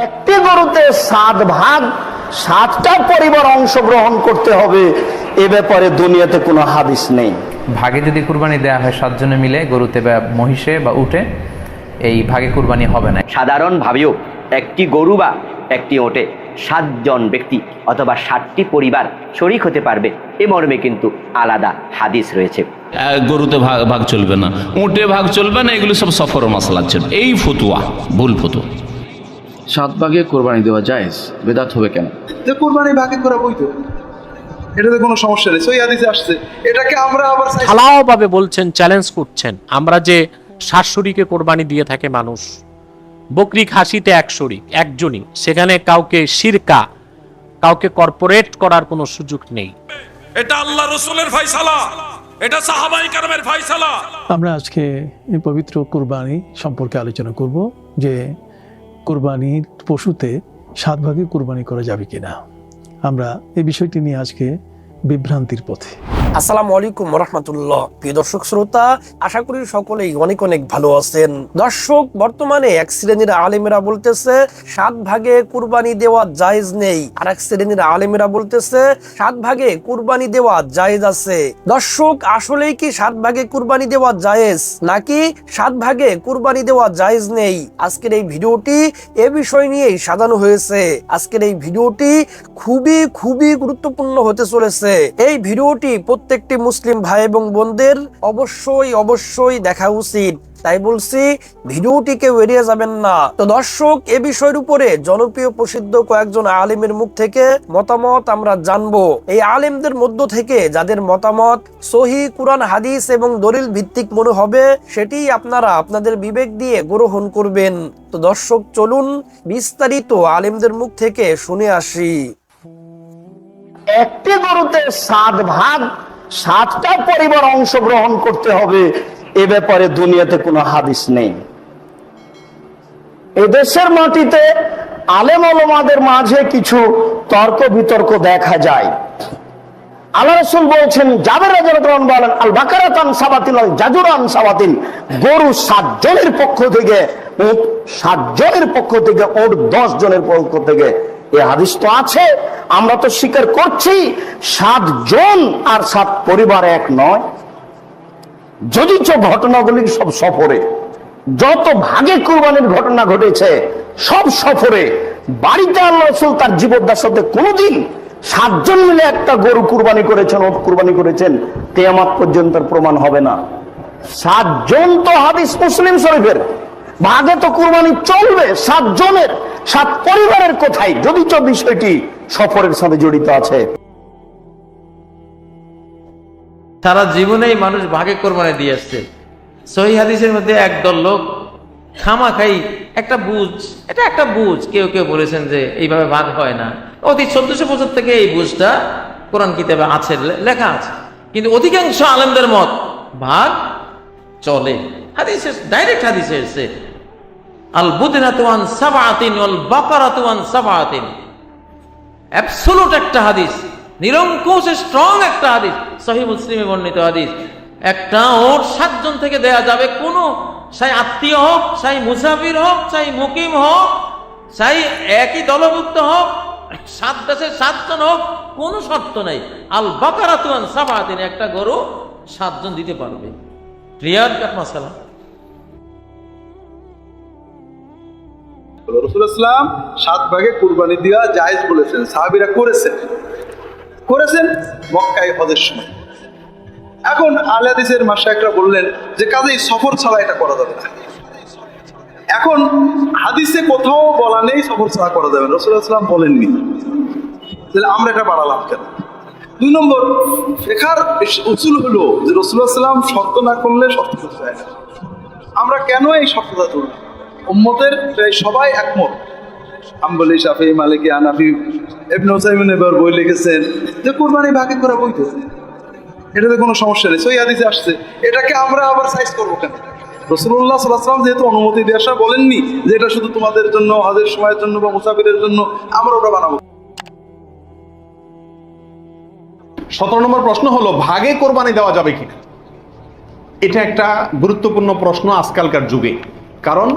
একটি গরুতে সাত ভাগ সাতটা পরিবার অংশগ্রহণ করতে হবে। এ ব্যাপারে দুনিয়াতে কোনো হাদিস নেই। ভাগে যদি কুরবানি দেওয়া হয় সাতজনে মিলে গরুতে বা মহিষে বা উঠে এই ভাগে কুরবানি হবে না। সাধারণভাবেও একটি গরু বা একটি ওটে সাতজন ব্যক্তি অথবা ষাটটি পরিবার শরিক হতে পারবে এ মর্মে কিন্তু আলাদা হাদিস রয়েছে। গরুতে ভাগ ভাগ চলবে না উঁটে ভাগ চলবে না এগুলো সব সফর মশলা চলবে এই ফতুয়া ভুল ফতুয়া। সাত ভাগে কোরবানি দেওয়া জায়েজ বেদাত হবে কেন? যে কোরবানি ভাগে করা বইতো এটাতে কোনো সমস্যা নেই। সই হাদিসে আসছে। এটাকে আমরা আবার ঢালাওভাবে বলছেন চ্যালেঞ্জ করছেন। আমরা যে শাশুড়িকে কোরবানি দিয়ে থাকে মানুষ বকরি খাসিতে এক শরিক একজনই সেখানে কাউকে শিরকা কাউকে কর্পোরেট করার কোনো সুযোগ নেই। এটা আল্লাহ রসুলের ফাইসালা এটা সাহাবাই কারামের ফাইসালা আমরা আজকে এই পবিত্র কুরবানি সম্পর্কে আলোচনা করব যে কুরবানির পশুতে সাত ভাগে কোরবানি করা যাবে কিনা? আমরা এই বিষয়টি নিয়ে আজকে বিভ্রান্তির পথে। আসসালামু আলাইকুম রহমতুল্লাহ প্রিয় দর্শক শ্রোতা, আশা করি সকলেই অনেক অনেক ভালো আছেন। দর্শক, বর্তমানে এক শ্রেণির আলেমেরা বলতেছে, সাত ভাগে কুরবানি দেওয়া জায়েজ নেই। আর এক শ্রেণির আলেমেরা বলতেছে, সাত ভাগে কুরবানি দেওয়া জায়েজ আছে। দর্শক, আসলেই কি সাত ভাগে কুরবানি দেওয়া জায়েজ? নাকি সাত ভাগে কুরবানি দেওয়া জায়েজ নেই? আজকের এই ভিডিওটি এ বিষয় নিয়েই সাজানো হয়েছে। আজকের এই ভিডিওটি খুবই খুবই গুরুত্বপূর্ণ হতে চলেছে। এই ভিডিওটি প্রত্যেকটি মুসলিম ভাই এবং বোনদের অবশ্যই অবশ্যই দেখা উচিত। তাই বলছি ভিডিওটিকে এড়িয়ে যাবেন না। তো দর্শক, এ বিষয়ের উপরে জনপ্রিয় প্রসিদ্ধ কয়েকজন আলেমের মুখ থেকে মতামত আমরা জানব। এই আলেমদের মধ্য থেকে যাদের মতামত সহি কুরআন, হাদিস এবং দলিল ভিত্তিক মনে হবে, সেটি আপনারা আপনাদের বিবেক দিয়ে গ্রহণ করবেন। তো দর্শক, চলুন বিস্তারিত আলেমদের মুখ থেকে শুনে আসি। একটি গরুতে সাত ভাগ সাতটা পরিবার অংশগ্রহণ করতে হবে, এ ব্যাপারে দুনিয়াতে কোনো হাদিস নেই। এদেশের মাটিতে আলেম আলমাদের মাঝে কিছু তর্ক বিতর্ক দেখা যায়। আল্লাহ রসুল বলছেন, জাবের বলেন আল বাকারাতান সাবাতিন আল জাজুরান সাবাতিন। গরু সাত জনের পক্ষ থেকে, উট সাত জনের পক্ষ থেকে ওট দশ জনের পক্ষ থেকে হাদিস তো আছে, আমরা তো স্বীকার করছি, সাত জন আর সাত পরিবার এক নয়। যদি ঘটনাগুলি সব সফরে, যত ভাগে কুরবানির ঘটনা ঘটেছে, সব সফরে, বাড়িতে আল্লাহ রসুল তার জীবদ্দাসতে কোনোদিন সাতজন মিলে একটা গরু কুরবানি করেছেন, ওট কুরবানি করেছেন তেয়ামাত পর্যন্ত প্রমাণ হবে না। সাতজন তো হাদিস মুসলিম শরীফের। ভাগে তো কুরবানি চলবে সাতজনের, সাত পরিবারের কোথায়? যদি চ বিষয়টি সফরের সাথে জড়িত আছে। সারা জীবনেই মানুষ ভাগে কোরবানি দিয়ে আসছে। সহি হাদিসের মধ্যে একদল লোক খামা খাই একটা বুঝ, এটা একটা বুঝ, কেউ কেউ বলেছেন যে এইভাবে ভাগ হয় না। অতি চোদ্দশো বছর থেকে এই বুঝটা কোরআন কিতাবে আছে লেখা আছে। কিন্তু অধিকাংশ আলেমদের মত ভাগ চলে। হাদিসে ডাইরেক্ট হাদিসে এসছে। আল বুদিনাতুয়ান সাবাতিন অল বাকারাতুয়ান সাবাতিন অ্যাবসোলুট একটা হাদিস, নিরঙ্কুশ স্ট্রং একটা হাদিস সহি মুসলিমে বর্ণিত হাদিস। একটা ওট সাতজন থেকে দেয়া যাবে, কোনো চাই আত্মীয় হোক, চাই মুসাফির হোক, চাই মুকিম হোক, চাই একই দলভুক্ত হোক, সাত দেশের সাতজন হোক, কোনো শর্ত নেই। আল বাকারাতুয়ান সাবাতিন একটা গরু সাতজন দিতে পারবে। ক্লিয়ার কাট মাসালা রসুল ইসলাম সাত ভাগে কুরবানি দেওয়া জায়েজ বলেছেন, সাহাবিরা করেছেন। করেছেন মক্কায় হজের সময়। এখন আলাদিসের মাসায়করা বললেন যে, কাজেই সফর ছাড়া এটা করা যাবে না। এখন হাদিসে কোথাও বলা নেই, সফর ছাড়া করা যাবে রসুল ইসলাম বলেননি। তাহলে আমরা এটা বাড়ালাম কেন? দুই নম্বর শেখার উচুল হলো যে রসুল্লাহ সাল্লাম শর্ত না করলে শর্ত করতে হয় না। আমরা কেন এই শর্তটা তুললাম উম্মতের প্রায় সবাই একমত। আম্বলি শাফি, মালিকি আনাফি এবনে ওসাইমিন এবার বই লিখেছেন যে কুরবানি ভাগে করা বইতো এটাতে কোনো সমস্যা নেই। সই আসছে। এটাকে আমরা আবার সাইজ করব কেন? রসুল্লাহ যেহেতু অনুমতি বলেননি যে এটা শুধু তোমাদের জন্য, হাজের সময়ের জন্য বা মুসাফিরের জন্য, আমরা ওটা বানাবো। সতেরো নম্বর প্রশ্ন হলো, ভাগে কোরবানি দেওয়া যাবে কিনা? এটা একটা গুরুত্বপূর্ণ প্রশ্ন আজকালকার যুগে। কারণ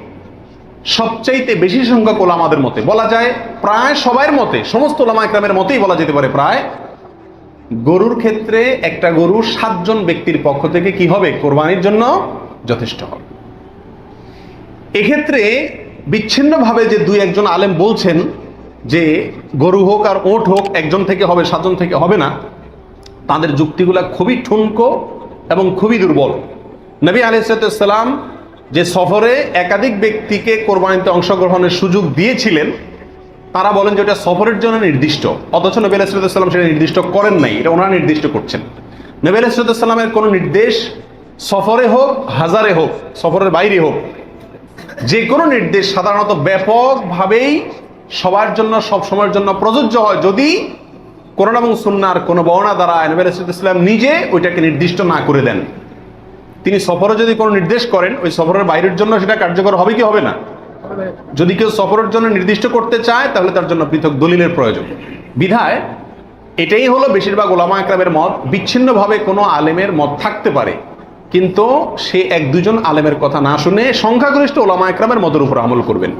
সবচাইতে বেশি সংখ্যক ওলামাদের মতে। বলা যায় প্রায় সবার মতে, সমস্ত ওলামা একরামের মতেই বলা যেতে পারে প্রায়। গরুর ক্ষেত্রে একটা গরু সাতজন ব্যক্তির পক্ষ থেকে কি হবে? কোরবানির জন্য যথেষ্ট হবে। এক্ষেত্রে বিচ্ছিন্নভাবে যে দুই একজন আলেম বলছেন যে গরু হোক আর ওট হোক একজন থেকে হবে, সাতজন থেকে হবে না, তাদের যুক্তিগুলা খুবই ঠুনকো এবং খুবই দুর্বল। নবী আলিসাল্লাম যে সফরে একাধিক ব্যক্তিকে কোরবানিতে অংশগ্রহণের সুযোগ দিয়েছিলেন, তারা বলেন যে ওটা সফরের জন্য নির্দিষ্ট। অথচ নবী আলাইসাল্লাম সেটা নির্দিষ্ট করেন নাই, এটা ওনারা নির্দিষ্ট করছেন। নবী আলাইসাল্লামের কোনো নির্দেশ সফরে হোক, হাজারে হোক, সফরের বাইরে হোক, যে কোনো নির্দেশ সাধারণত ব্যাপকভাবেই সবার জন্য, সব সময়ের জন্য প্রযোজ্য হয় যদি কোরআন এবং সুন্নার কোনো বর্ণা দ্বারা নবী আলাইসাল্লাম নিজে ওইটাকে নির্দিষ্ট না করে দেন। তিনি সফরে যদি কোনো নির্দেশ করেন, ওই সফরের বাইরের জন্য সেটা কার্যকর হবে কি হবে না? যদি কেউ সফরের জন্য নির্দিষ্ট করতে চায়, তাহলে তার জন্য পৃথক দলিলের প্রয়োজন। বিধায়, এটাই হলো বেশিরভাগ ওলামা একরামের মত, বিচ্ছিন্নভাবে কোনো আলেমের মত থাকতে পারে। কিন্তু সে এক দুজন আলেমের কথা না শুনে সংখ্যাগরিষ্ঠ ওলামা একরামের মতের উপর আমল করবেন।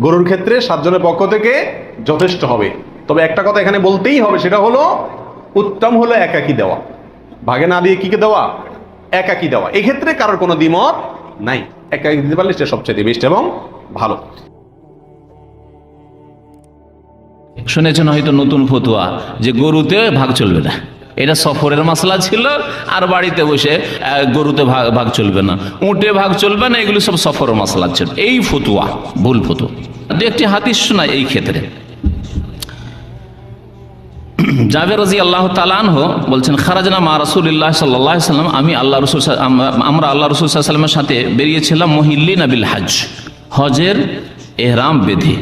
গরুর ক্ষেত্রে সাতজনের পক্ষ থেকে যথেষ্ট হবে। তবে একটা কথা এখানে বলতেই হবে, সেটা হলো, উত্তম হলো একাকি দেওয়া। ভাগে না দিয়ে কিকে দেওয়া? একাকি দেওয়া। এক্ষেত্রে কারোর কোনো দ্বিমত নাই। একাকি দিতে পারলে সেটা সবচেয়ে বেস্ট এবং ভালো। শুনেছেন হয়তো নতুন ফতুয়া, যে গরুতে ভাগ চলবে না। এটা সফরের মশলা ছিল, আর বাড়িতে বসে গরুতে ভাগ ভাগ চলবে না। উঁটে ভাগ চলবে না, এগুলো সব সফরের মশলা ছিল। এই ফতুয়া, ভুল ফতুয়া। দু একটি হাতিস শোনা এই ক্ষেত্রে। জাবের রাজি আল্লাহ তালানহ বলছেন, খারাজনা মা রসুল্লাহ সাল্লাহ সাল্লাম, আমি আল্লাহ রসুল আমরা আল্লাহ রসুল সাল্লামের সাথে বেরিয়েছিলাম মহিল্লিন আবিল হাজ হজের এহরাম বেঁধে,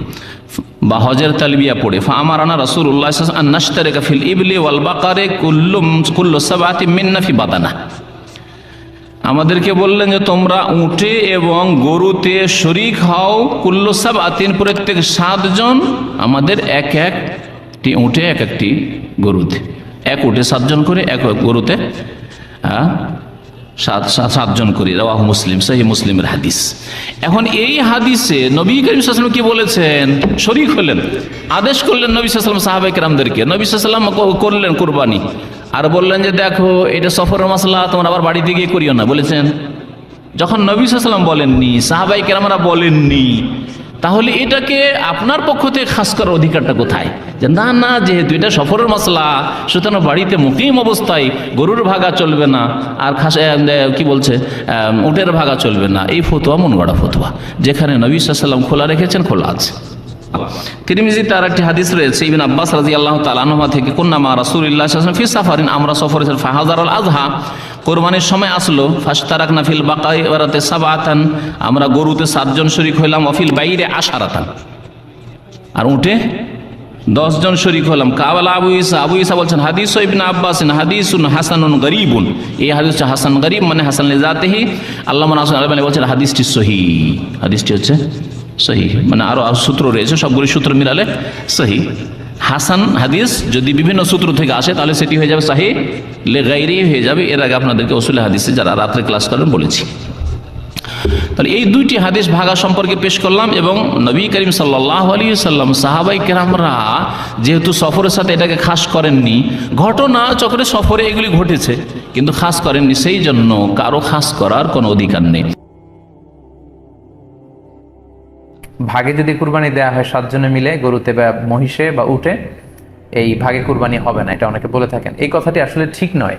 বা হজের তালবিয়া পড়ে। ফা আমার আনা রসুল উল্লাহ নাস্তারে কাফিল ইবলি ওয়াল বাকারে কুল্লুম, কুল্লু সাবাতি মিন্নাফি বাদানা আমাদেরকে বললেন যে, তোমরা উঠে এবং গরুতে শরিক হও কুল্লসাব আতিন প্রত্যেক সাতজন আমাদের এক এক একটি উঠে এক একটি গরুতে। এক উঠে সাতজন করে, এক গরুতে সাত, সাত- সাতজন করে। রাহ মুসলিম সেই মুসলিমের হাদিস। এখন এই হাদিসে নবী করিম কি বলেছেন? শরিক হলেন, আদেশ করলেন নবী সাল্লাম সাহাবাই কেরামদেরকে নবী সাল্লাম করলেন কুরবানি। আর বললেন যে, দেখো, এটা সফরের মশলা তোমরা আবার বাড়িতে গিয়ে করিও না। বলেছেন, যখন নবী সাল্লাম বলেননি সাহাবাই কেরামরা বলেননি তাহলে এটাকে আপনার পক্ষ থেকে খাস করার অধিকারটা কোথায়? যে না না, যেহেতু এটা সফরের মশলা, সুতরাং বাড়িতে মুকিম অবস্থায় গরুর ভাগা চলবে না, আর খাস কি বলছে? উটের ভাগা চলবে না। এই ফতুয়া মন গড়া ফতুয়া, যেখানে নবী সাল্লাম খোলা রেখেছেন, খোলা আছে। তিরমিজি তার একটি হাদিস রয়েছে, ইবিন আব্বাস রাজি আল্লাহ তালানহা থেকে কন্যামা রাসুল্লাহ ফি সাফারিন আমরা সফরে ফাহাজার আল আজহা কোরবানির সময় আসলো ফাস্তারাক নাফিল বাকাই ওরাতে সাবাতান আমরা গরুতে সাতজন শরিক হইলাম অফিল বাইরে আশারাতান। আর উঠে দশজন শরিক হলাম কাবাল আবু ইসা আবু ইসা বলছেন, হাদিস ইবিন আব্বাসিন, হাদিসুন হাসানুন গরিবুন। এই হাদিস হাসান গরিব মানে হাসান লেজাতেহি আল্লাহ হাসান বলছেন হাদিসটি সহি হাদিসটি হচ্ছে সহি। মানে আরও সূত্র রয়েছে, সবগুলি সূত্র মিলালে সহি। হাসান হাদিস যদি বিভিন্ন সূত্র থেকে আসে, তাহলে সেটি হয়ে যাবে সাহি। লে গাইরি হয়ে যাবে। এর আগে আপনাদেরকে ওসুল হাদিসে যারা রাত্রে ক্লাস করেন বলেছি। তাহলে এই দুইটি হাদিস ভাগা সম্পর্কে পেশ করলাম এবং নবী করিম সাল্লাহ আলী সাল্লাম সাহাবাই কেরামরা যেহেতু সফরের সাথে এটাকে খাস করেননি, ঘটনা চক্রে সফরে এগুলি ঘটেছে, কিন্তু খাস করেননি, সেই জন্য কারও খাস করার কোনো অধিকার নেই। ভাগে যদি কুরবানি দেওয়া হয় সাতজনে মিলে গরুতে বা মহিষে বা উঠে এই ভাগে কুরবানি হবে না, এটা অনেকে বলে থাকেন। এই কথাটি আসলে ঠিক নয়।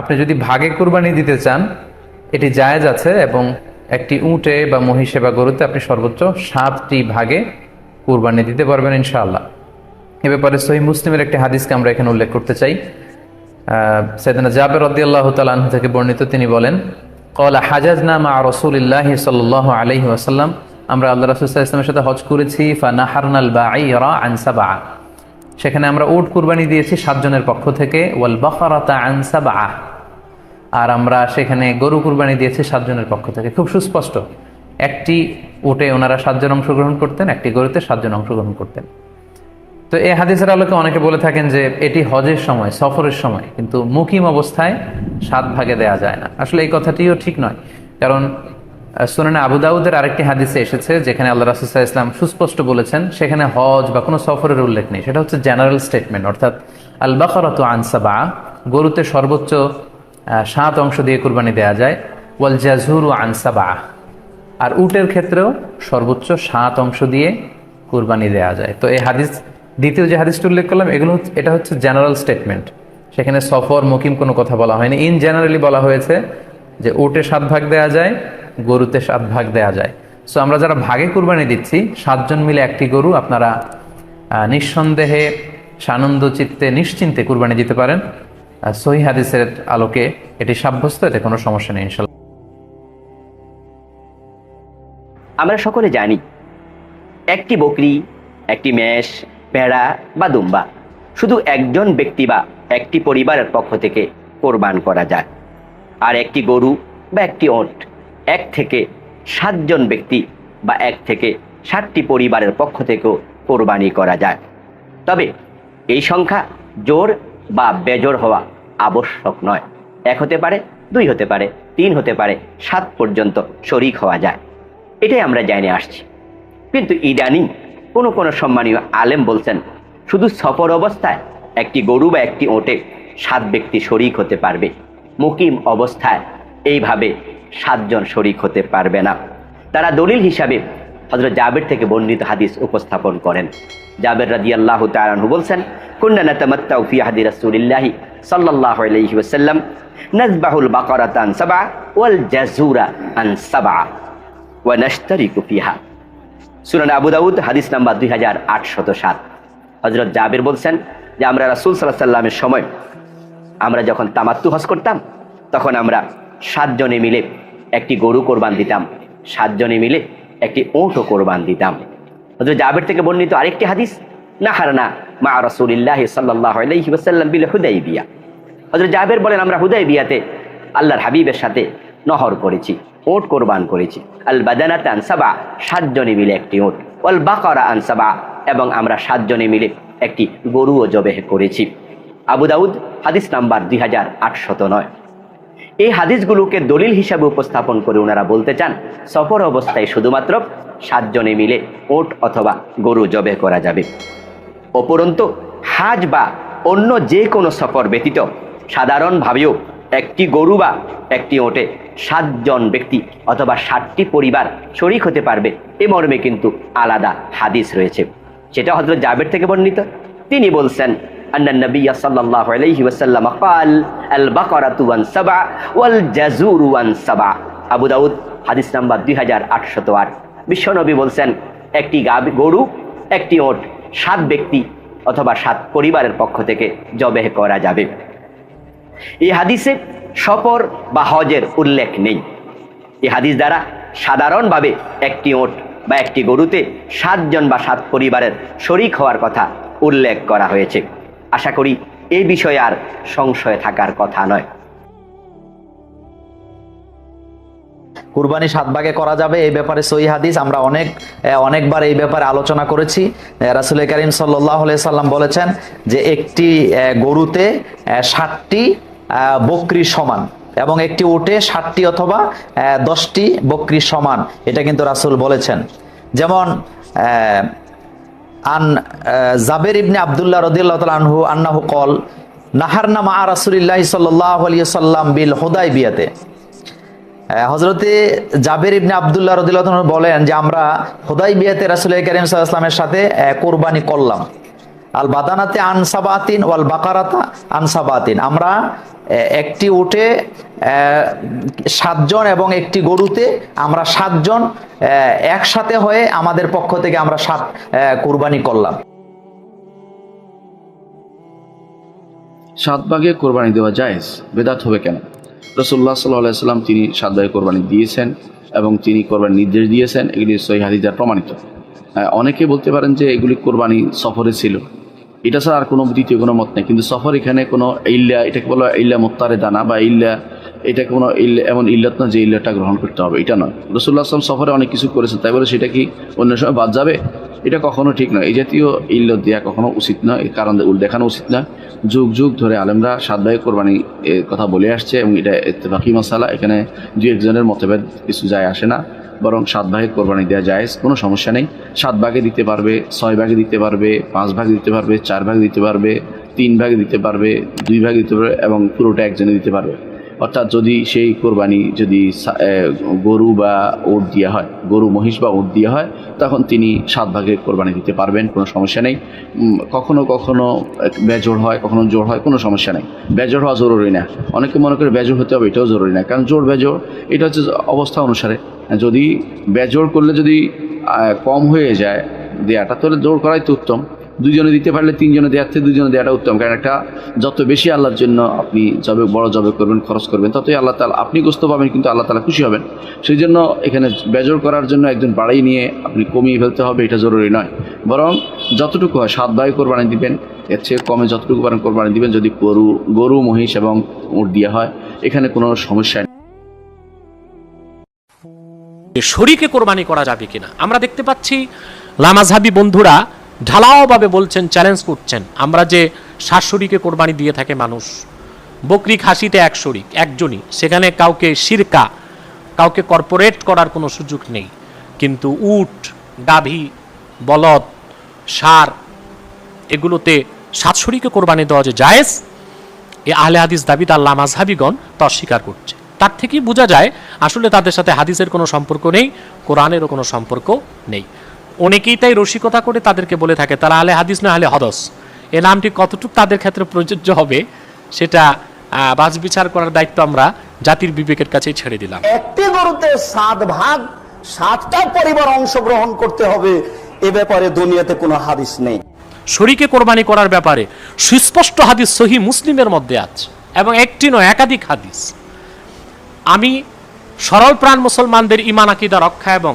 আপনি যদি ভাগে কুরবানি দিতে চান, এটি জায়েজ আছে এবং একটি উটে বা মহিষে বা গরুতে আপনি সর্বোচ্চ সাতটি ভাগে কুরবানি দিতে পারবেন ইনশাআল্লাহ। এ ব্যাপারে সহি মুসলিমের একটি হাদিসকে আমরা এখানে উল্লেখ করতে চাই। সৈদানা জাবের রদ্দিয়াল্লাহ তালাহ থেকে বর্ণিত তিনি বলেন কলা হাজাজনা মা রসুলিল্লাহ সাল্লাহ আলহি ওয়াসাল্লাম আমরা আল্লাহ রাসুল্লাহ ইসলামের সাথে হজ করেছি ফানাহারনাল বা আনসাবা সেখানে আমরা উট কুরবানি দিয়েছি সাতজনের পক্ষ থেকে ওয়াল বখরাতা আনসাবা আর আমরা সেখানে গরু কুরবানি দিয়েছি সাতজনের পক্ষ থেকে। খুব সুস্পষ্ট। একটি উটে ওনারা সাতজন অংশগ্রহণ করতেন, একটি গরুতে সাতজন অংশগ্রহণ করতেন। তো এই হাদিসের আলোকে অনেকে বলে থাকেন যে এটি হজের সময়, সফরের সময়, কিন্তু মুকিম অবস্থায় সাত ভাগে দেয়া যায় না। আসলে এই কথাটিও ঠিক নয়। কারণ সুনানে আবু দাউদের আরেকটি হাদিসে এসেছে, যেখানে আল্লাহ রাসুসাহ ইসলাম সুস্পষ্ট বলেছেন, সেখানে হজ বা কোনো সফরের উল্লেখ নেই। সেটা হচ্ছে জেনারেল স্টেটমেন্ট অর্থাৎ আল বাকারত আনসাবা গরুতে সর্বোচ্চ সাত অংশ দিয়ে কুরবানি দেয়া যায় ওয়াল জাজুর আনসাবা আর উটের ক্ষেত্রেও সর্বোচ্চ সাত অংশ দিয়ে কুরবানি দেয়া যায়। তো এই হাদিস, দ্বিতীয় যে হাদিসটা উল্লেখ করলাম, এগুলো এটা হচ্ছে জেনারেল স্টেটমেন্ট সেখানে সফর, মুকিম কোনো কথা বলা হয়নি। ইন জেনারেলি বলা হয়েছে যে উটে সাত ভাগ দেয়া যায় গরুতে সাত ভাগ দেয়া যায়। সো আমরা যারা ভাগে কুরবানি দিচ্ছি, সাতজন মিলে একটি গরু আপনারা নিঃসন্দেহে সানন্দ চিত্তে নিশ্চিন্তে কুরবানি দিতে পারেন। সহি হাদিসের আলোকে এটি সাব্যস্ত, এতে কোনো সমস্যা নেই, ইনশাল্লাহ। আমরা সকলে জানি, একটি বকরি, একটি মেষ ভেড়া বা দুম্বা শুধু একজন ব্যক্তি বা একটি পরিবারের পক্ষ থেকে কোরবান করা যায়। আর একটি গরু বা একটি ওট এক থেকে সাতজন ব্যক্তি বা এক থেকে ষাটটি পরিবারের পক্ষ থেকেও কোরবানি করা যায়। তবে এই সংখ্যা জোর বা বেজোর হওয়া আবশ্যক নয়। এক হতে পারে, দুই হতে পারে, তিন হতে পারে, সাত পর্যন্ত শরিক হওয়া যায়। এটাই আমরা জানে আসছি। কিন্তু ইদানিং কোনো কোনো সম্মানীয় আলেম বলছেন, শুধু সফর অবস্থায় একটি গরু বা একটি ওটে সাত ব্যক্তি শরিক হতে পারবে। মুকিম অবস্থায় এইভাবে সাতজন শরিক হতে পারবে না। তারা দলিল হিসাবে হজরত জাবের থেকে বর্ণিত হাদিস উপস্থাপন করেন। জাবের রাজি আল্লাহ তালু বলছেন হাদি ওয়াল আবু দাউদ, হাদিস নাম্বার দুই হাজার আটশত সাত। বলছেন যে, আমরা সময় আমরা যখন তামাত্তু হজ করতাম, তখন আমরা সাতজনে মিলে একটি গরু কোরবান দিতাম। সাতজনে মিলে একটি ওঁটও কোরবান দিতাম। হজরত জাবের থেকে বর্ণিত আরেকটি হাদিস না হারানা মা রসুলিল্লাহ সাল্লাহ বিল হুদাই বিয়া হজরত জাবের বলেন, আমরা হুদাই বিয়াতে আল্লাহর হাবিবের সাথে নহর করেছি ওট কোরবান করেছি। আল বাদানাতে আনসাবা সাতজনে মিলে একটি ওট অল বাকরা আনসাবা এবং আমরা সাতজনে মিলে একটি গরুও জবেহ করেছি। আবু দাউদ, হাদিস নাম্বার দুই হাজার আটশত নয়। এই হাদিসগুলোকে দলিল হিসাবে উপস্থাপন করে ওনারা বলতে চান, সফর অবস্থায় শুধুমাত্র সাতজনে মিলে ওট অথবা গরু জবে করা যাবে। অপরন্তু হাজ বা অন্য যে কোনো সফর ব্যতীত সাধারণভাবেও একটি গরু বা একটি ওটে সাতজন ব্যক্তি অথবা ষাটটি পরিবার শরিক হতে পারবে, এ মর্মে কিন্তু আলাদা হাদিস রয়েছে। সেটা হজরত জাবের থেকে বর্ণিত। তিনি বলছেন أن النبي صلى الله عليه وسلم قال البقرة وان سبع والجزور وان سبع আবু দাউদ হাদিস নাম্বার দুই হাজার আটশত আট বিশ্বনবী বলছেন একটি গাব- গরু একটি ওট সাত ব্যক্তি অথবা সাত পরিবারের পক্ষ থেকে জবেহ করা যাবে এই হাদিসে সফর বা হজের উল্লেখ নেই এই হাদিস দ্বারা সাধারণভাবে একটি ওট বা একটি গরুতে সাতজন বা সাত পরিবারের শরিক হওয়ার কথা উল্লেখ করা হয়েছে আশা করি এই বিষয়ে আর সংশয় থাকার কথা নয়। কুরবানি সাত ভাগে করা যাবে, এই ব্যাপারে সহি হাদিস। আমরা অনেক অনেকবার এই ব্যাপারে আলোচনা করেছি। রাসুল করিম সাল্লাম বলেছেন যে একটি গরুতে ষাটটি বকরির সমান এবং একটি উটে ষাটটি অথবা দশটি বকরির সমান। এটা কিন্তু রাসুল বলেছেন। যেমন আন জাবের ইবনে আবদুল্লাহ রদিল্লাহ আনহু আন্নাহু কল, নাহারনা মা রাসুলিল্লাহ সাল্লাহ সাল্লাম বিল হোদাই বিয়াতে হজরতে জাবের ইবনে আবদুল্লাহ রদিল্লাহ বলেন যে আমরা হোদাই বিয়াতে রাসুল করিম সাল্লাহ সাথে কোরবানি করলাম। আল বাদানাতে আনসাবাতিন ওয়াল বাকারাতা আনসাবাতিন। আমরা একটি উঠে সাতজন এবং একটি গরুতে আমরা সাতজন একসাথে হয়ে আমাদের পক্ষ থেকে আমরা সাত কোরবানি করলাম। সাত ভাগে কোরবানি দেওয়া জায়েজ, বেদাত হবে কেন? রসুল্লাহ সাল্লাহ সাল্লাম তিনি সাত ভাগে কোরবানি দিয়েছেন এবং তিনি কোরবানি নির্দেশ দিয়েছেন। এগুলি সহি হাদিজার প্রমাণিত। অনেকে বলতে পারেন যে এগুলি কোরবানি সফরে ছিল। এটা ছাড়া আর কোনো দ্বিতীয় কোনো মত নেই। কিন্তু সফর এখানে কোনো ইল্লা, এটাকে বলা ইল্লা মোত্তারে দানা বা ইল্লা, এটা কোনো ইল্লা, এমন ইল্লাত না যে ইল্লাটা গ্রহণ করতে হবে, এটা নয়। রসুল্লাহ আসলাম সফরে অনেক কিছু করেছেন, তাই বলে সেটা কি অন্য সময় বাদ যাবে? এটা কখনো ঠিক নয়। এই জাতীয় ইল্লত দেওয়া কখনো উচিত নয় এই কারণ দেখানো উচিত নয়। যুগ যুগ ধরে আলেমরা সাত ভাই কোরবানি এর কথা বলে আসছে এবং এটা বাকি মশালা এখানে দু একজনের মতভেদ কিছু যায় আসে না। বরং সাত ভাগে কোরবানি দেওয়া যায় কোনো সমস্যা নেই। সাত ভাগে দিতে পারবে, ছয় ভাগে দিতে পারবে, পাঁচ ভাগে দিতে পারবে, চার ভাগে দিতে পারবে, তিন ভাগে দিতে পারবে, দুই ভাগে দিতে পারবে এবং পুরোটা একজনে দিতে পারবে। অর্থাৎ যদি সেই কোরবানি যদি গরু বা ওট দেওয়া হয়, গরু, মহিষ বা ওট দেওয়া হয়, তখন তিনি সাত ভাগে কোরবানি দিতে পারবেন, কোনো সমস্যা নেই। কখনো কখনো বেজোড় হয়, কখনো জোর হয়, কোনো সমস্যা নেই। বেজোড় হওয়া জরুরি না। অনেকে মনে করে বেজোড় হতে হবে, এটাও জরুরি না। কারণ জোর বেজোড়, এটা হচ্ছে অবস্থা অনুসারে। যদি বেজোড় করলে যদি কম হয়ে যায় দেয়াটা, তাহলে জোর করাই তো উত্তম। দুজনে দিতে পারলে তিনজনে দেওয়ার থেকে দুজনে দেওয়াটা উত্তম। কারণ একটা যত বেশি আল্লাহর জন্য আপনি জবে বড় জবে করবেন, খরচ করবেন, ততই আল্লাহ তালা আপনি গোস্ত পাবেন, কিন্তু আল্লাহ তালা খুশি হবেন। সেই জন্য এখানে বেজর করার জন্য একজন বাড়াই নিয়ে আপনি কমিয়ে ফেলতে হবে, এটা জরুরি নয়। বরং যতটুকু হয়, সাত ভাই কোরবানি দিবেন, এর চেয়ে কমে যতটুকু পারেন কোরবানি দিবেন, যদি গরু গরু, মহিষ এবং উট দেওয়া হয়, এখানে কোনো সমস্যা নেই। শরীকে কোরবানি করা যাবে কিনা? আমরা দেখতে পাচ্ছি, লামাজহাবি বন্ধুরা ঢালাওভাবে বলছেন চ্যালেঞ্জ করছেন। আমরা যে শরীকে কোরবানি দিয়ে থাকে মানুষ বকরি খাসিতে এক শরিক, একজনই, সেখানে কাউকে সিরকা, কাউকে কর্পোরেট করার কোনো সুযোগ নেই। কিন্তু উট, গাভী, বলদ, সার, এগুলোতে সাত কোরবানি দেওয়া যে জায়েজ, এ আহলে হাদিস দাবি তার লামাজহাবিগণ তা অস্বীকার করছে। তার থেকেই বোঝা যায়, আসলে তাদের সাথে হাদিসের কোনো সম্পর্ক নেই, কোরআনেরও কোনো সম্পর্ক নেই। অনেকেই তাই রসিকতা করে তাদেরকে বলে থাকে তারা আলে হাদিস না আলে হদস। এ নামটি কতটুকু তাদের ক্ষেত্রে প্রযোজ্য হবে সেটা বাছ বিচার করার দায়িত্ব আমরা জাতির বিবেকের কাছে ছেড়ে দিলাম। একটি গরুতে সাত ভাগ সাতটা পরিবার অংশগ্রহণ করতে হবে এ ব্যাপারে দুনিয়াতে কোনো হাদিস নেই। শরীকে কোরবানি করার ব্যাপারে সুস্পষ্ট হাদিস সহি মুসলিমের মধ্যে আছে এবং একটি নয় একাধিক হাদিস। আমি সরল প্রাণ মুসলমানদের ইমান আকিদা রক্ষা এবং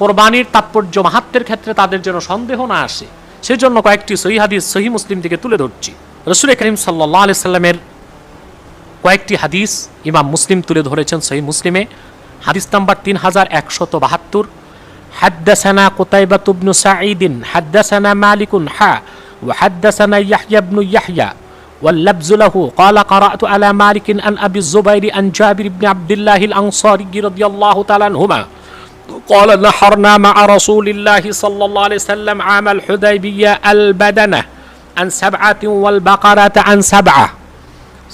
কোরবানির তাৎপর্য মাহাত্মের ক্ষেত্রে তাদের যেন সন্দেহ না আসে সেজন্য কয়েকটি সহি হাদিস সহি মুসলিম থেকে তুলে ধরছি রসুল করিম সাল্লাহ আলি সাল্লামের কয়েকটি হাদিস ইমাম মুসলিম তুলে ধরেছেন সহি মুসলিমে হাদিস নাম্বার তিন হাজার একশত বাহাত্তর حدثنا قتيبة بن سعيد حدثنا مالك حا وحدثنا يحيى بن يحيى واللبز له قال قرأت على مالك عن أبي الزبير عن جابر بن عبد الله الأنصاري رضي الله تعالى عنهما قال نحرنا مع رسول الله صلى الله عليه وسلم عام الحديبية البدنة عن سبعة والبقرة عن سبعة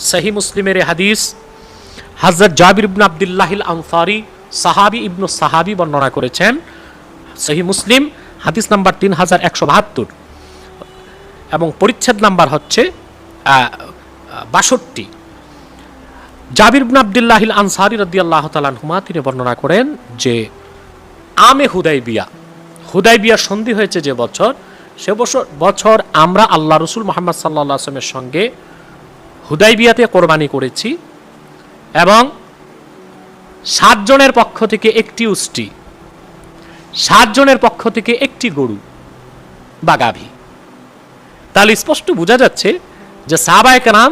সহি মুসলিমের এ হাদিস হজরত জাবির ইবনু আবদুল্লাহিল আনসারি সাহাবি ইবনু সাহাবি বর্ণনা করেছেন সহি মুসলিম হাদিস নাম্বার তিন হাজার একশো বাহাত্তর এবং পরিচ্ছেদ নাম্বার হচ্ছে বাষট্টি জাবির ইবনু আবদুল্লাহিল আনসারি রদি আল্লাহ তালানহুমা তিনি বর্ণনা করেন যে আমে হুদাই বিয়া। হুদাই বিয়া সন্ধি হয়েছে যে বছর, সে বছর বছর আমরা আল্লাহ রসুল মোহাম্মদ সাল্লাহ আসলামের সঙ্গে হুদাইবিয়াতে কোরবানি করেছি এবং সাতজনের পক্ষ থেকে একটি উষ্টি সাতজনের পক্ষ থেকে একটি গরু বা গাভী। তাহলে স্পষ্ট বোঝা যাচ্ছে যে সাহাবায় কেরাম,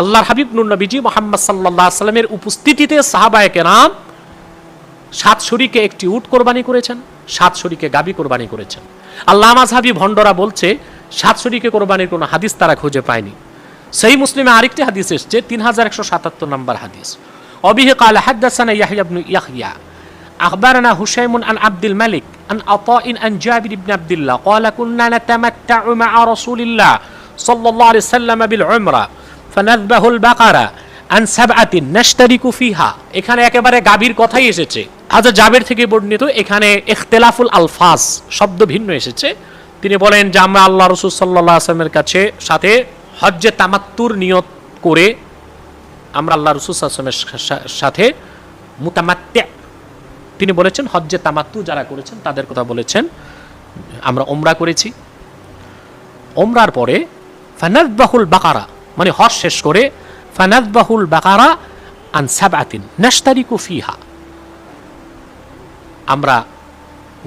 আল্লাহর হাবিব নুর নবীজি মোহাম্মদ সাল্লাহ সাল্লামের উপস্থিতিতে সাহাবায় কেরাম সাত শরীকে একটি উট কোরবানি করেছেন সাত শরীকে গাবি কোরবানি করেছেন আল্লাহ মাঝহাবি ভণ্ডরা বলছে সাত শরীকে কোরবানির কোনো হাদিস তারা খুঁজে পায়নি সেই মুসলিমে আরেকটি হাদিস এসছে তিন হাজার একশো সাতাত্তর নম্বর হাদিস অবিহে কাল হাদ্দাসানা ইয়াহিয়া ইবনু ইয়াহিয়া أخبرنا هشيم عن عبد الملك عن عطاء عن جابر بن عبد الله قال كنا نتمتع مع رسول الله صلى الله عليه وسلم بالعمرة فنذبح البقرة আন সাবআতিন নাশতারিকু ফিহা। এখানে একেবারে গাভীর কথাই এসেছে। হাজার জাবের থেকে বর্ণিত এখানে ইখতিলাফুল আলফাজ শব্দ ভিন্ন এসেছে। তিনি বলেন যে আমরা আল্লাহ রসুল সাল্লাহ আসলামের কাছে সাথে হজ্জে তামাত্তুর নিয়ত করে আমরা আল্লাহ রসুল আসলামের সাথে মুতামাত্যা তিনি বলেছেন, হজ্জে তামাত্তু যারা করেছেন তাদের কথা বলেছেন। আমরা ওমরা করেছি। ওমরার পরে ফানাদ বাহুল বাকারা মানে হজ শেষ করে নাস্তারিকু ফিহা আমরা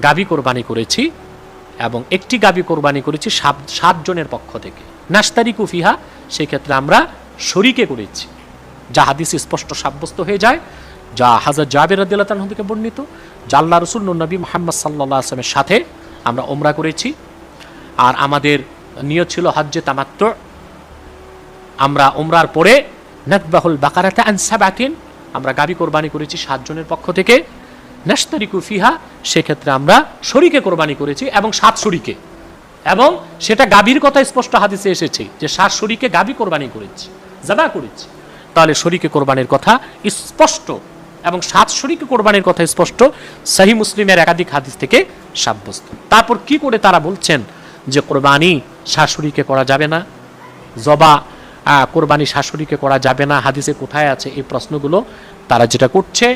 গাবি কোরবানি করেছি এবং একটি গাবি কোরবানি করেছি সাত সাতজনের পক্ষ থেকে। নাস্তারি কুফিহা সেক্ষেত্রে আমরা শরিকে করেছি। যা হাদিস স্পষ্ট সাব্যস্ত হয়ে যায়। যা হাজার জাবের আদিল্লাহ থেকে বর্ণিত। জাল্লা রসুল নবী মোহাম্মদ সাল্লাহ আসলামের সাথে আমরা ওমরা করেছি। আর আমাদের নিয়ত ছিল হজ্জে তামাত্র আমরা ওমরার পরে নাকবাহুল বাকারাতে আনসাবাতিন আমরা গাবি কোরবানি করেছি সাতজনের পক্ষ থেকে। নাস্তারি কুফিহা সেক্ষেত্রে আমরা শরিকে কোরবানি করেছি এবং সাত শরিকে। এবং সেটা গাবির কথা স্পষ্ট হাদিসে এসেছে যে সাত শরিকে গাবি কোরবানি করেছি, জাবা করেছি। তাহলে শরিকে কোরবানির কথা স্পষ্ট এবং সাত শরীকে কোরবানির কথা স্পষ্ট সাহি মুসলিমের একাধিক হাদিস থেকে সাব্যস্ত। তারপর কি করে তারা বলছেন যে কোরবানি শাশুড়িকে করা যাবে না? জবা কোরবানি শাশুড়িকে করা যাবে না। হাদিসে কোথায় আছে এই প্রশ্নগুলো? তারা যেটা করছে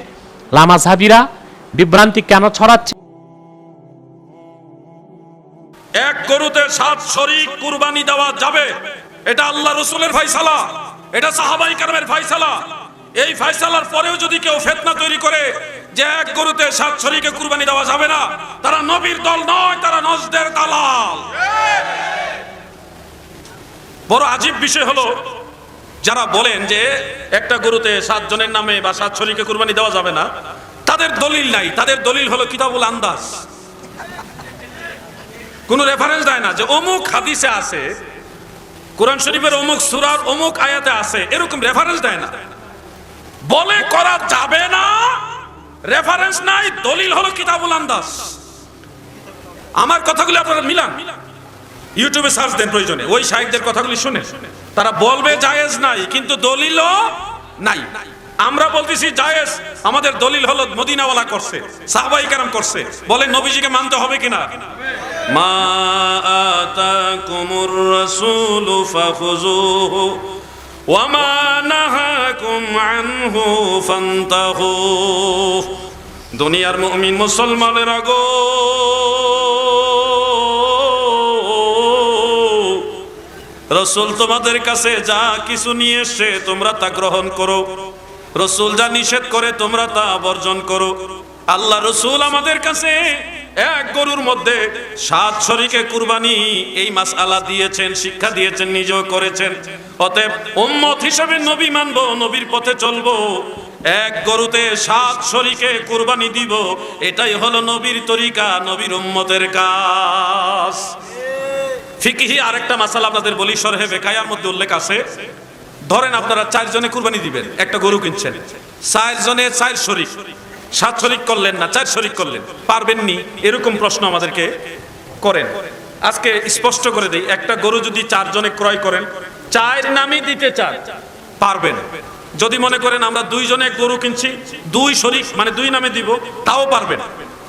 লামাজহাবিরা বিভ্রান্তি কেন ছড়াচ্ছে? এক গরুতে সাত শরিক কুরবানি দেওয়া যাবে। এটা আল্লাহ রসুলের ফাইসালা এটা সাহাবাই কারমের ফাইসালা এই ফাইসালার পরেও যদি কেউ ফেতনা তৈরি করে যে এক গরুতে সাত শরিকে কুরবানি দেওয়া যাবে না, তারা নবীর দল নয়, তারা নজদের দালাল। বড় আজীব বিষয় হলো, যারা বলেন যে একটা গরুতে সাত জনের নামে বা সাত শরিকে কুরবানি দেওয়া যাবে না, তাদের দলিল নাই। তাদের দলিল হলো কিতাবুল আন্দাজ। কোন রেফারেন্স দেয় না যে অমুক হাদিসে আছে, কোরআন শরীফের অমুক সুরার অমুক আয়াতে আছে, এরকম রেফারেন্স দেয় না। বলে করা যাবে না রেফারেন্স নাই, দলিল হলো কিতাবুল আন্দাজ। আমার কথাগুলো আপনারা মিলান। ইউটিউবে সার্চ দেন প্রয়োজনে। ওই শাহেকদের কথাগুলি শুনে তারা বলবে, জায়েজ নাই। কিন্তু দলিলও নাই। আমরা বলতেছি, জায়েজ, আমাদের দলিল হলো মদিনাওয়ালা করছে, সাহাবাই কেরাম করছে। বলে নবীজিকে মানতে হবে কিনা? দুনিয়ার মুসলমানের আগো রসুল তোমাদের কাছে যা কিছু নিয়ে এসে তোমরা তা গ্রহণ করো। রসুল যা নিষেধ করে, তোমরা তা বর্জন করো। আল্লাহ রসুল আমাদের কাছে এক গরুর মধ্যে সাত শরীকে কুরবানি এই মাস আলা দিয়েছেন, শিক্ষা দিয়েছেন, নিজেও করেছেন। অতএব উম্মত হিসেবে নবী মানবো, নবীর পথে চলবো। এক গরুতে সাত শরীকে কুরবানি দিব, এটাই হলো নবীর তরিকা, নবীর উম্মতের কাজ। ফিকিহি আরেকটা মাসাল আপনাদের বলি সরহে বেকায়ার মধ্যে উল্লেখ আছে। ধরেন আপনারা চারজনে কুরবানি দিবেন, একটা গরু কিনছেন। চারজনে চার শরিক। সাত শরিক করলেন না, চার শরিক করলেন। পারবেন নি এরকম প্রশ্ন আমাদেরকে করেন। আজকে স্পষ্ট করে দেই, একটা গরু যদি চারজনে ক্রয় করেন, চার নামই দিতে চান, পারবেন। যদি মনে করেন আমরা দুইজনে গরু কিনছি, দুই শরিক মানে দুই নামে দিব, তাও পারবেন।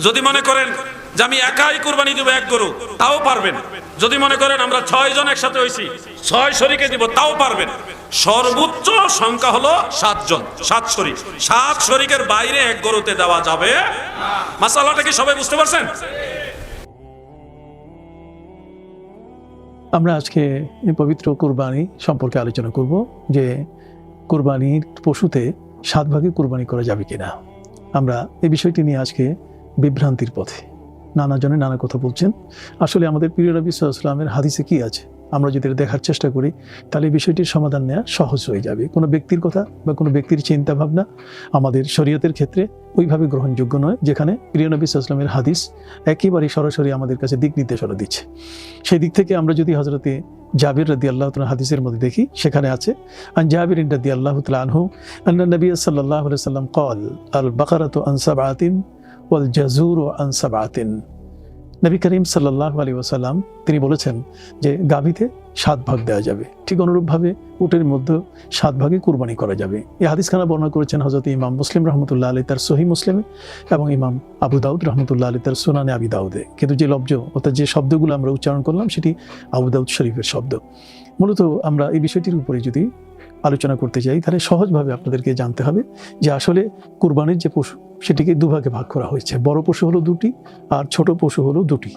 যদি মনে করেন যে আমি একাই কোরবানি দিব এক গরু, তাও পারবেন। যদি মনে করেন আমরা ছয় জন একসাথে হয়েছি ছয় শরিকে দিব, তাও পারবেন। সর্বোচ্চ সংখ্যা হলো সাতজন সাত শরিক। সাত শরিকের বাইরে এক গরুতে দেওয়া যাবে মাসালাটা কি সবাই বুঝতে পারছেন? আমরা আজকে এই পবিত্র কুরবানি সম্পর্কে আলোচনা করব যে কুরবানির পশুতে সাত ভাগে কুরবানি করা যাবে কিনা। আমরা এই বিষয়টি নিয়ে আজকে বিভ্রান্তির পথে। নানা জনে নানা কথা বলছেন। আসলে আমাদের প্রিয় রবি সাল্লামের হাদিসে কি আছে? আমরা যদি দেখার চেষ্টা করি, তাহলে বিষয়টির সমাধান নেওয়া সহজ হয়ে যাবে। কোনো ব্যক্তির কথা বা কোনো ব্যক্তির চিন্তা ভাবনা আমাদের শরীয়তের ক্ষেত্রে ওইভাবে গ্রহণযোগ্য নয়, যেখানে প্রিয় নবী সাল্লামের হাদিস একেবারে সরাসরি আমাদের কাছে দিক নির্দেশনা দিচ্ছে। সেই দিক থেকে আমরা যদি হজরতে জাবির রদি আল্লাহ হাদিসের মধ্যে দেখি, সেখানে আছে জাবির রদি আল্লাহ আনহু, আন্না নবী সাল্লাহ সাল্লাম কল আল বাকারাত আনসাবাতিন ওয়াল জাজুর ও আনসাবাতিন নবী করিম সাল্লাহ আলী ওসাল্লাম তিনি বলেছেন যে গাভীতে সাত ভাগ দেওয়া যাবে। ঠিক অনুরূপভাবে উটের মধ্যে সাত ভাগে কুরবানি করা যাবে। এই হাদিসখানা বর্ণনা করেছেন হজরত ইমাম মুসলিম রহমতুল্লাহ আলী তার সহি মুসলিমে এবং ইমাম আবু দাউদ রহমতুল্লাহ আলী তার সোনানে আবি দাউদে। কিন্তু যে লব্জ অর্থাৎ যে শব্দগুলো আমরা উচ্চারণ করলাম সেটি আবু দাউদ শরীফের শব্দ। মূলত আমরা এই বিষয়টির উপরে যদি আলোচনা করতে চাই, তাহলে সহজভাবে আপনাদেরকে জানতে হবে যে আসলে কুরবানির যে পশু, সেটিকে দুভাগে ভাগ করা হয়েছে। বড় পশু হলো দুটি আর ছোট পশু হলো দুটি।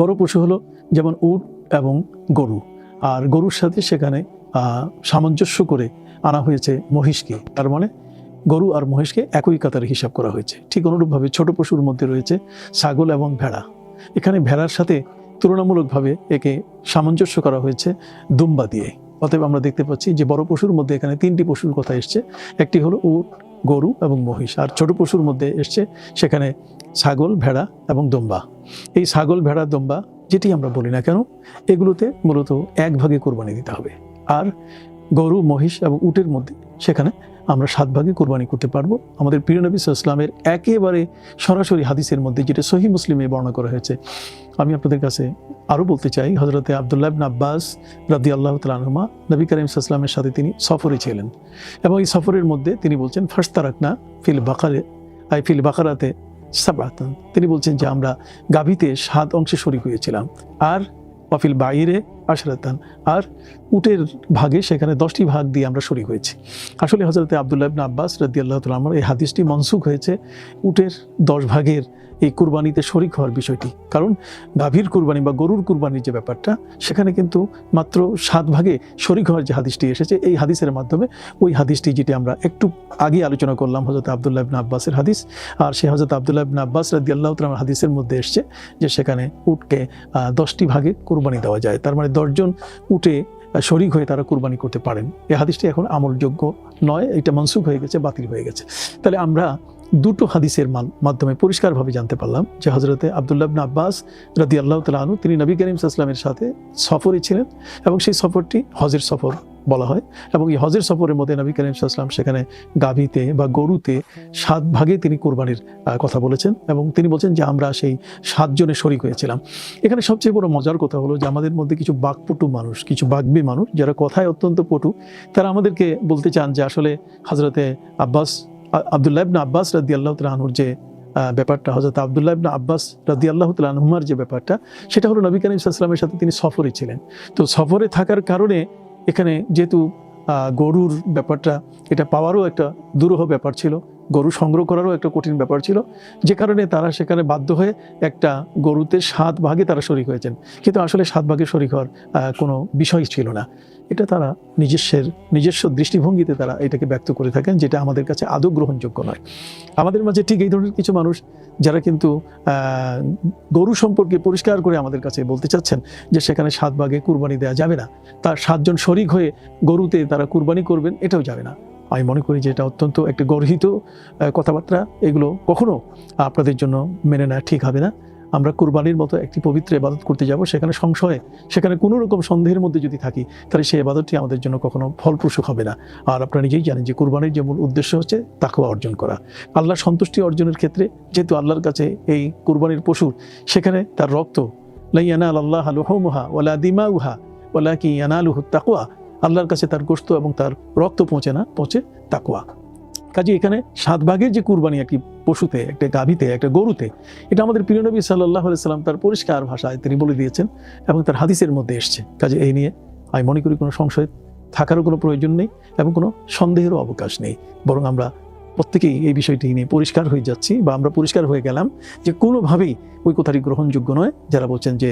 বড় পশু হলো যেমন উট এবং গরু। আর গরুর সাথে সেখানে সামঞ্জস্য করে আনা হয়েছে মহিষকে। তার মানে গরু আর মহিষকে একই কাতারে হিসাব করা হয়েছে। ঠিক অনুরূপভাবে ছোট পশুর মধ্যে রয়েছে ছাগল এবং ভেড়া। এখানে ভেড়ার সাথে তুলনামূলকভাবে একে সামঞ্জস্য করা হয়েছে দুম্বা দিয়ে। অতএব আমরা দেখতে পাচ্ছি যে বড় পশুর মধ্যে এখানে তিনটি পশুর কথা এসছে। একটি হলো উট, গরু এবং মহিষ। আর ছোট পশুর মধ্যে এসছে সেখানে ছাগল, ভেড়া এবং দম্বা। এই ছাগল, ভেড়া, দম্বা যেটি আমরা বলি না কেন, এগুলোতে মূলত এক ভাগে কোরবানি দিতে হবে। আর গরু, মহিষ এবং উটের মধ্যে সেখানে আমরা সাত ভাগে কোরবানি করতে পারব। আমাদের প্রিয় নবী ইসলামের একেবারে সরাসরি হাদিসের মধ্যে যেটা সহি মুসলিমে বর্ণনা করা হয়েছে। আমি আপনাদের কাছে আরও বলতে চাই হজরতে আবদুল্লাহ আব্বাস রাদি আল্লাহ তালুমা নবী করিম ইসলামের সাথে তিনি সফরে ছিলেন। এবং এই সফরের মধ্যে তিনি বলছেন ফার্স্ট তারাকনা ফিল বাকারে, আই ফিল বাকারাতে সাবাতান তিনি বলছেন যে, আমরা গাভীতে সাত অংশে শরিক হয়েছিলাম। আর অফিল বাইরে আশরাতান আর উটের ভাগে সেখানে দশটি ভাগ দিয়ে আমরা শরিক হয়েছি। আসলে হজরতে আবদুল্লাহ ইবনে আব্বাস রাদি আল্লাহ তালামার এই হাদিসটি মনসুখ হয়েছে উটের দশ ভাগের এই কুরবানিতে শরিক হওয়ার বিষয়টি। কারণ গাভীর কুরবানি বা গরুর কুরবানির যে ব্যাপারটা, সেখানে কিন্তু মাত্র সাত ভাগে শরিক হওয়ার যে হাদিসটি এসেছে, এই হাদিসের মাধ্যমে ওই হাদিসটি যেটি আমরা একটু আগে আলোচনা করলাম হজরত আবদুল্লাহ ইবনে আব্বাসের হাদিস, আর সেই হজরত আবদুল্লাহ ইবনে আব্বাস রাদি আল্লাহ হাদিসের মধ্যে এসছে যে সেখানে উটকে দশটি ভাগে কুরবানি দেওয়া যায়। তার মানে দশজন উঠে শরিক হয়ে তারা কুরবানি করতে পারেন। এই হাদিসটি এখন আমলযোগ্য নয়, এটা মনসুখ হয়ে গেছে, বাতিল হয়ে গেছে। তাহলে আমরা দুটো হাদিসের মাধ্যমে পরিষ্কারভাবে জানতে পারলাম যে হজরতে আবদুল্লাহ ইবনে আব্বাস রাদি আল্লাহ তালু তিনি নবী করিম সাল্লামের সাথে সফরে ছিলেন এবং সেই সফরটি হজের সফর বলা হয়, এবং এই হজের সফরের মধ্যে নবী করিম সাল্লাম সেখানে গাভীতে বা গরুতে সাত ভাগে তিনি কোরবানির কথা বলেছেন, এবং তিনি বলছেন যে আমরা সেই সাতজনে শরিক হয়েছিলাম। এখানে সবচেয়ে বড় মজার কথা হলো যে আমাদের মধ্যে কিছু বাকপটু মানুষ, কিছু বাকবি মানুষ, যারা কথায় অত্যন্ত পটু, তারা আমাদেরকে বলতে চান যে আসলে হজরতে আব্বাস আবদুল্লাহ ইবনে আব্বাস রাদি আল্লাহ তালাহুর যে ব্যাপারটা হজরত আবদুল্লাহ ইবনে আব্বাস রাদি আল্লাহ তালাহুমার যে ব্যাপারটা, সেটা হলো নবী করিম সাল্লামের সাথে তিনি সফরে ছিলেন। তো সফরে থাকার কারণে এখানে যেহেতু গরুর ব্যাপারটা এটা পাওয়ারও একটা দুরূহ ব্যাপার ছিল। গরু সংগ্রহ করারও একটা কঠিন ব্যাপার ছিল। যে কারণে তারা সেখানে বাধ্য হয়ে একটা গরুতে সাত ভাগে তারা শরিক হয়েছেন। কিন্তু আসলে সাত ভাগে শরিক হওয়ার কোনো বিষয় ছিল না। এটা তারা নিজস্বের, নিজস্ব দৃষ্টিভঙ্গিতে তারা এটাকে ব্যক্ত করে থাকেন, যেটা আমাদের কাছে আদৌ গ্রহণযোগ্য নয়। আমাদের মাঝে ঠিক এই ধরনের কিছু মানুষ যারা কিন্তু গরু সম্পর্কে পরিষ্কার করে আমাদের কাছে বলতে চাচ্ছেন যে সেখানে সাত ভাগে কুরবানি দেওয়া যাবে না। তার সাতজন শরিক হয়ে গরুতে তারা কুরবানি করবেন, এটাও যাবে না। আমি মনে করি যে এটা অত্যন্ত একটা গর্হিত কথাবার্তা। এগুলো কখনো আপনাদের জন্য মেনে নেওয়া ঠিক হবে না। আমরা কুরবানির মতো একটি পবিত্র ইবাদত করতে যাব, সেখানে সংশয়ে, সেখানে কোনো রকম সন্দেহের মধ্যে যদি থাকি, তাহলে সেই ইবাদতটি আমাদের জন্য কখনো ফলপ্রসূ হবে না। আর আপনারা নিজেই জানেন যে কুরবানির যে মূল উদ্দেশ্য হচ্ছে তাকেও অর্জন করা। আল্লাহর সন্তুষ্টি অর্জনের ক্ষেত্রে যেহেতু আল্লাহর কাছে এই কুরবানির পশুর সেখানে তার রক্ত লাইয়ানা আল্লাহ আলহমুহা ওলা দিমা উহা ওলা কি ইয়ানালুহু তাকুয়া আল্লাহর কাছে তার গোস্ত এবং তার রক্ত পৌঁছে না, পৌঁছে তাকুয়া কাজে এখানে সাত ভাগের যে কুরবানি একটি পশুতে, একটা গাভীতে, একটা গরুতে, এটা আমাদের প্রিয় নবী সাল্লাহ সাল্লাম তার পরিষ্কার ভাষায় তিনি বলে দিয়েছেন এবং তার হাদিসের মধ্যে এসছে। কাজে এই নিয়ে আমি মনে করি কোনো সংশয় থাকারও কোনো প্রয়োজন নেই এবং কোনো সন্দেহেরও অবকাশ নেই। বরং আমরা প্রত্যেকেই এই বিষয়টি নিয়ে পরিষ্কার হয়ে যাচ্ছি বা আমরা পরিষ্কার হয়ে গেলাম যে কোনোভাবেই ওই কথাটি গ্রহণযোগ্য নয়। যারা বলছেন যে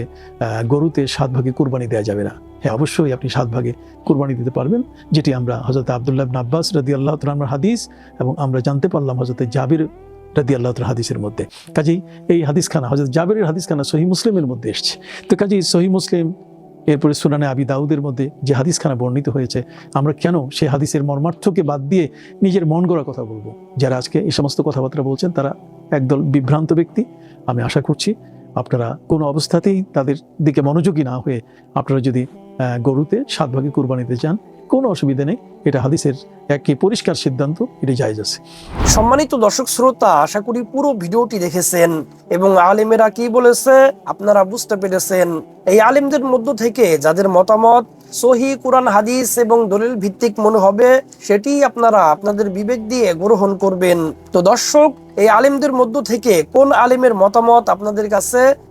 গরুতে সাত ভাগে কোরবানি দেওয়া যাবে না। হ্যাঁ অবশ্যই আপনি সাত ভাগে কুরবানি দিতে পারবেন, যেটি আমরা হজরত আবদুল্লাহ আব্বাস রাদি আল্লাহ তালার হাদিস এবং আমরা জানতে পারলাম হজরত জাবির রাদি আল্লাহ হাদিসের মধ্যে। কাজেই এই হাদিসখানা হজরত জাবিরের হাদিসখানা সহি মুসলিমের মধ্যে এসছে। তো কাজেই সহি মুসলিম এরপরে সুনানে আবি দাউদের মধ্যে যে হাদিসখানা বর্ণিত হয়েছে, আমরা কেন সেই হাদিসের মর্মার্থকে বাদ দিয়ে নিজের মন গড়া কথা বলব? যারা আজকে এই সমস্ত কথাবার্তা বলছেন, তারা একদল বিভ্রান্ত ব্যক্তি। আমি আশা করছি আপনারা কোনো অবস্থাতেই তাদের দিকে মনোযোগী না হয়ে আপনারা যদি গরুতে সাত ভাগে কুরবানিতে চান কোনো অসুবিধা নেই। এটা হাদিসের একটি পরিষ্কার সিদ্ধান্ত, এটি জায়জ আছে। সম্মানিত দর্শক, শ্রোতা, আশা করি পুরো ভিডিওটি দেখেছেন এবং আলেমেরা কি বলেছে আপনারা বুঝতে পেরেছেন। এই আলেমদের মধ্য থেকে যাদের মতামত সহি কোরআন, হাদিস এবং দলিল ভিত্তিক মনে হবে, সেটি আপনারা আপনাদের বিবেক দিয়ে গ্রহণ করবেন। তো দর্শক, এই আলেমদের মধ্য থেকে কোন আলেমের মতামত আপনাদের কাছে